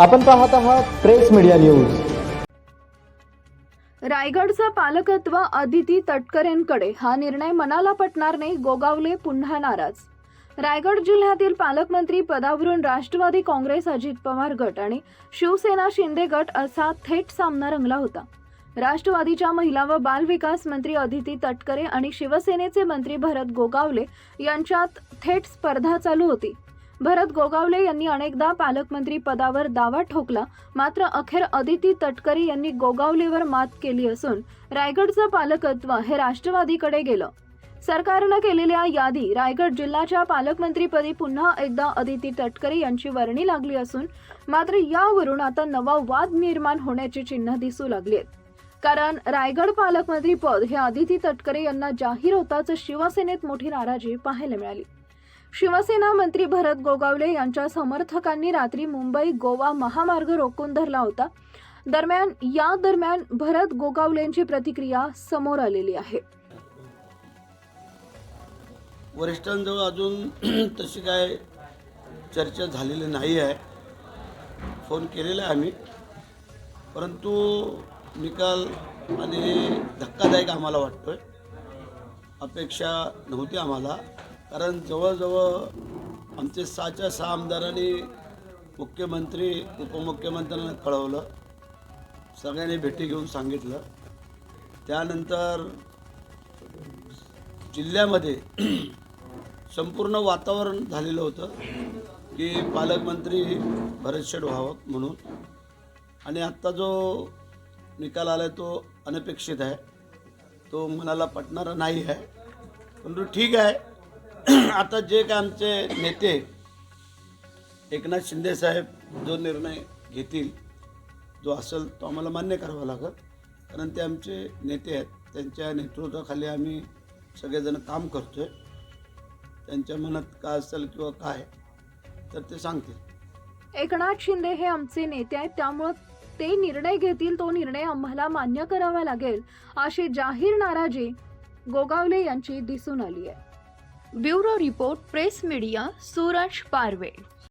आपण पाहत आहात प्रेस मीडिया न्यूज. रायगडचं पालकत्व अदिती तटकरेंकडे हा निर्णय मनाला पटणार नाही गोगावले पुन्हा नाराज. रायगड जिल्ह्यातील पालकमंत्री पदावरून राष्ट्रवादी काँग्रेस अजित पवार गट आणि शिवसेना शिंदे गट असा थेट सामना रंगला होता. राष्ट्रवादीच्या महिला व बाल विकास मंत्री अदिती तटकरे आणि शिवसेनेचे मंत्री भरत गोगावले यांच्यात थेट स्पर्धा चालू होती. भरत गोगावले यांनी अनेकदा पालकमंत्री पदावर दावा ठोकला. मात्र अखेर अदिती तटकरे यांनी गोगावलेवर मात केली असून रायगडचं पालकत्व हे राष्ट्रवादीकडे गेलं. सरकारनं केलेल्या यादी रायगड जिल्ह्याच्या पालकमंत्रीपदी पुन्हा एकदा अदिती तटकरे यांची वर्णी लागली असून मात्र यावरून आता नवा वाद निर्माण होण्याची चिन्ह दिसू लागली आहेत. कारण रायगड पालकमंत्री पद हे अदिती तटकरे यांना जाहीर होताच शिवसेनेत मोठी नाराजी पाहायला मिळाली. शिवसेना मंत्री भरत गोगावले यांच्या समर्थकांनी रात्री मुंबई गोवा महामार्ग रोखून धरला होता. दरम्यान या दरम्यान भरत गोगावलेंची प्रतिक्रिया समोर आलेली आहे. वरिष्ठांजवळ अजून तशी काय चर्चा झालेली नाही आहे. फोन केलेला आहे आम्ही. परंतु निकाल आणि धक्कादायक आम्हाला वाटतो आहे अपेक्षा नव्हती आम्हाला. कारण जवळजवळ आमचे सहाच्या सहा आमदारांनी मुख्यमंत्री उपमुख्यमंत्र्यांना कळवलं. सगळ्यांनी भेटी घेऊन सांगितलं. त्यानंतर जिल्ह्यामध्ये संपूर्ण वातावरण झालेलं होतं की पालकमंत्री भरतशेठ व्हावं म्हणून. आणि आत्ता जो निकाल आला तो अनपेक्षित आहे. तो मनाला पटणारा नाही आहे. परंतु ठीक आहे. आता जे काय आमचे नेते एकनाथ शिंदे साहेब जो निर्णय घेतील जो असेल तो आम्हाला मान्य करावा लागत कारण ते आमचे नेते आहेत. त्यांच्या नेतृत्वाखाली आम्ही सगळेजण काम करतो आहे त्यांच्या मनात काय असेल किंवा काय तर ते सांगतील. एकनाथ शिंदे हे आमचे नेते आहेत. त्यामुळं ते निर्णय घेतील तो निर्णय आम्हाला मान्य करावा लागेल. अशी जाहीर नाराजी गोगावले यांची दिसून आली आहे. Bureau report press media Suraj Parve.